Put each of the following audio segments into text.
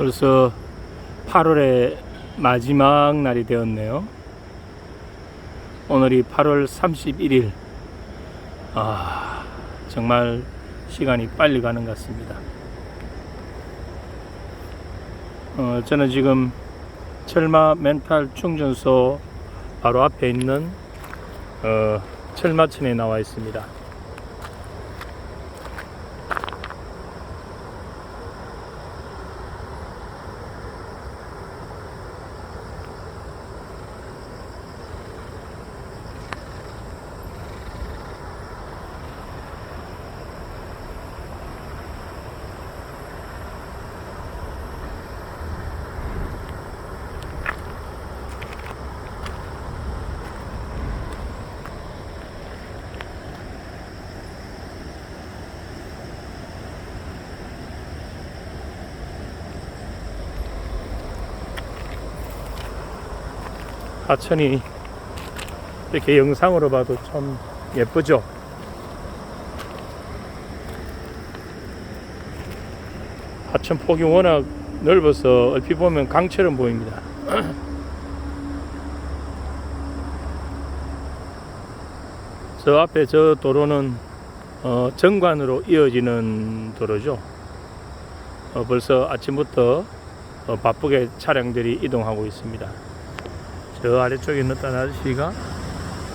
벌써 8월의 마지막 날이 되었네요. 오늘이 8월 31일. 아, 정말 시간이 빨리 가는 것 같습니다. 어, 저는 지금 철마 멘탈 충전소 바로 앞에 있는 어, 철마천에 나와 있습니다. 하천이 이렇게 영상으로 봐도 참 예쁘죠? 하천 폭이 워낙 넓어서 얼핏 보면 강처럼 보입니다. 저 앞에 저 도로는 어, 정관으로 이어지는 도로죠. 어, 벌써 아침부터 어, 바쁘게 차량들이 이동하고 있습니다. 저 아래쪽에 어떤 아저씨가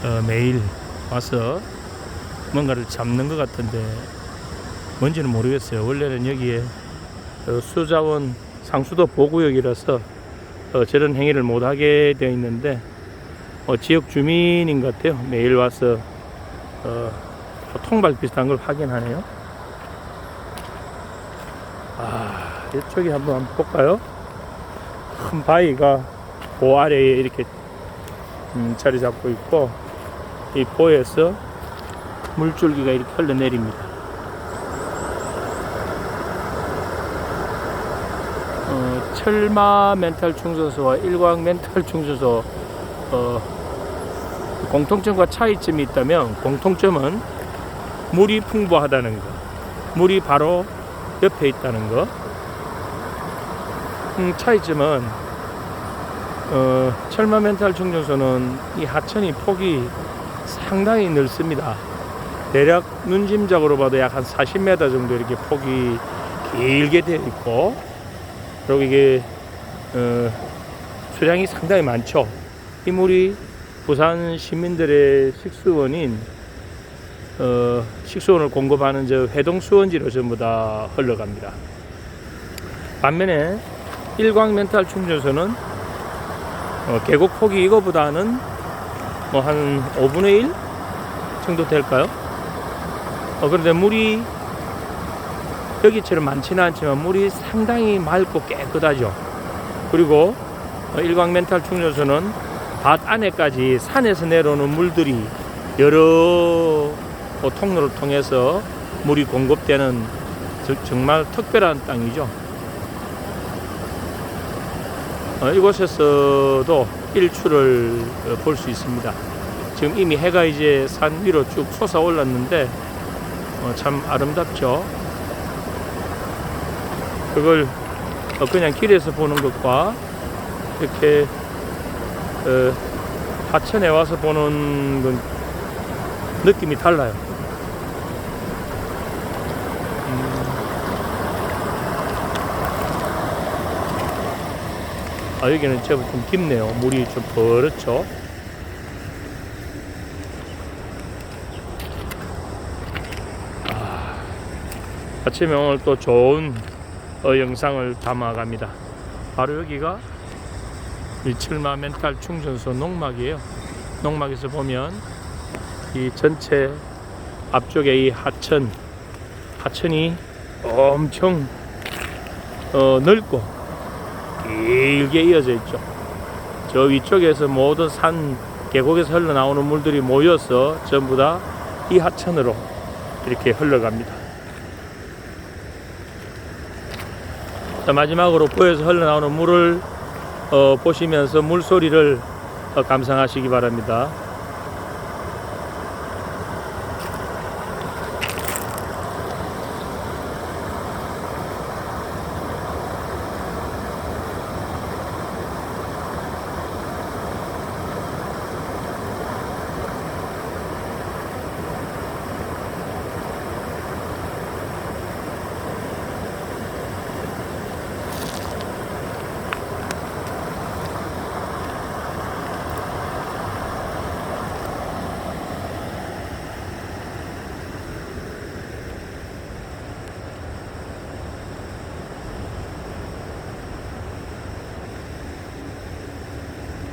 어, 매일 와서 뭔가를 잡는 것 같은데 뭔지는 모르겠어요. 원래는 여기에 어, 수자원 상수도 보구역이라서 어, 저런 행위를 못하게 되어 있는데 어, 지역 주민인 것 같아요. 매일 와서 어, 통발 비슷한 걸 확인하네요. 아, 이쪽에 한번 볼까요? 큰 바위가 그 아래에 이렇게 음, 자리 잡고 있고 이 보에서 물줄기가 이렇게 흘러내립니다. 어, 철마 멘탈 충전소와 일광 멘탈 충전소 어, 공통점과 차이점이 있다면 공통점은 물이 풍부하다는 거, 물이 바로 옆에 있다는 거. 음, 차이점은 어, 철마 멘탈 충전소는 이 하천이 폭이 상당히 넓습니다. 대략 눈짐작으로 봐도 약 한 40m 정도 이렇게 폭이 길게 되어 있고, 그리고 이게 어, 수량이 상당히 많죠. 이 물이 부산 시민들의 식수원인 어, 식수원을 공급하는 저 회동 수원지로 전부 다 흘러갑니다. 반면에 일광 멘탈 충전소는 어, 계곡 폭이 이거보다는 뭐 한 5분의 1 정도 될까요? 어, 그런데 물이 여기처럼 많지는 않지만 물이 상당히 맑고 깨끗하죠. 그리고 어, 일광 멘탈 충전소는 밭 안에까지 산에서 내려오는 물들이 여러 어, 통로를 통해서 물이 공급되는 저- 정말 특별한 땅이죠. 어, 이곳에서도 일출을 어, 볼수 있습니다. 지금 이미 해가 이제 산 위로 쭉 솟아 올랐는데 어, 참 아름답죠. 그걸 어, 그냥 길에서 보는 것과 이렇게 어, 하천에 와서 보는 건 느낌이 달라요. 아 여기는 제법 좀 깊네요. 물이 좀 버렇죠. 아, 아침에 오늘 또 좋은 어, 영상을 담아갑니다. 바로 여기가 일칠마 멘탈 충전소 농막이에요. 농막에서 보면 이 전체 앞쪽에 이 하천, 하천이 엄청 어, 넓고 길게 이어져 있죠. 저 위쪽에서 모든 산 계곡에서 흘러나오는 물들이 모여서 전부 다 이 하천으로 이렇게 흘러갑니다. 자, 마지막으로 보에서 흘러나오는 물을 어, 보시면서 물소리를 어, 감상하시기 바랍니다.